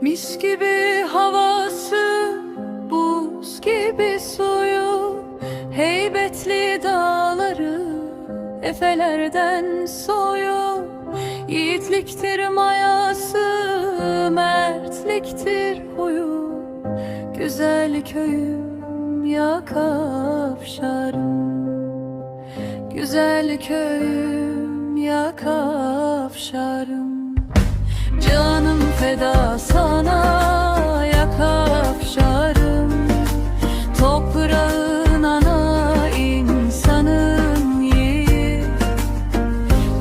Mis gibi havası, buz gibi suyu Heybetli dağları, efelerden soyu. Yiğitliktir mayası, mertliktir huyu. Güzel köyüm ya kavşarım. Güzel köyüm ya kavşarım. Canım feda sana ya kavşarım Toprağın ana insanın yiğit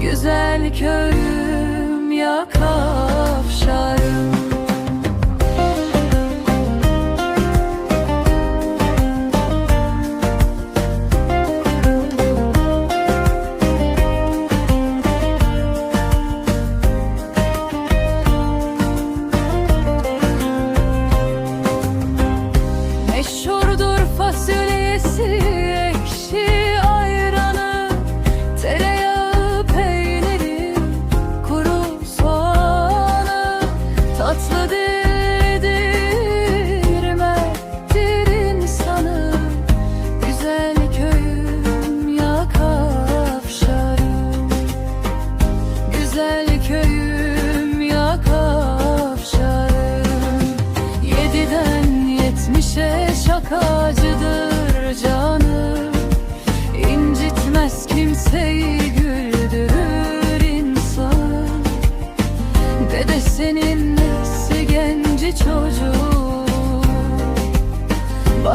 Güzel köyüm ya kavşarım fasulyesi,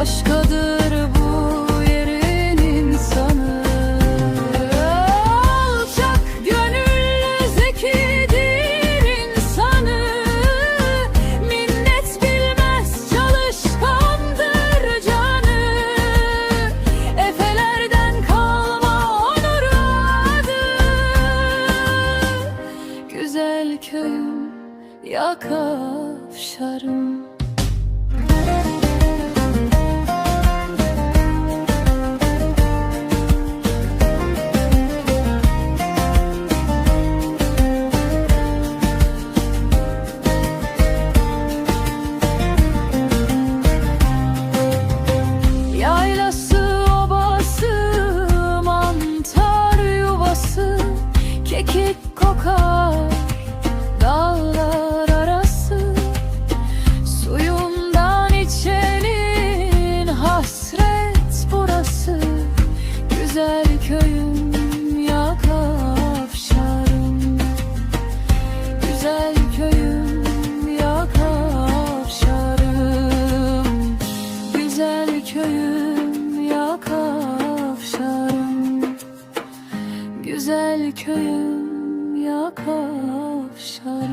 Başkadır bu yerin insanı. Alçak gönüllü zekidir insanı. Minnet bilmez çalışkandır canı. Efelerden kalma onur adı. Güzel köyüm ya güzel köyüm ya kavşarım. Güzel köyüm ya kavşarım Güzel köyüm ya kavşarım Güzel köyüm ya kavşarım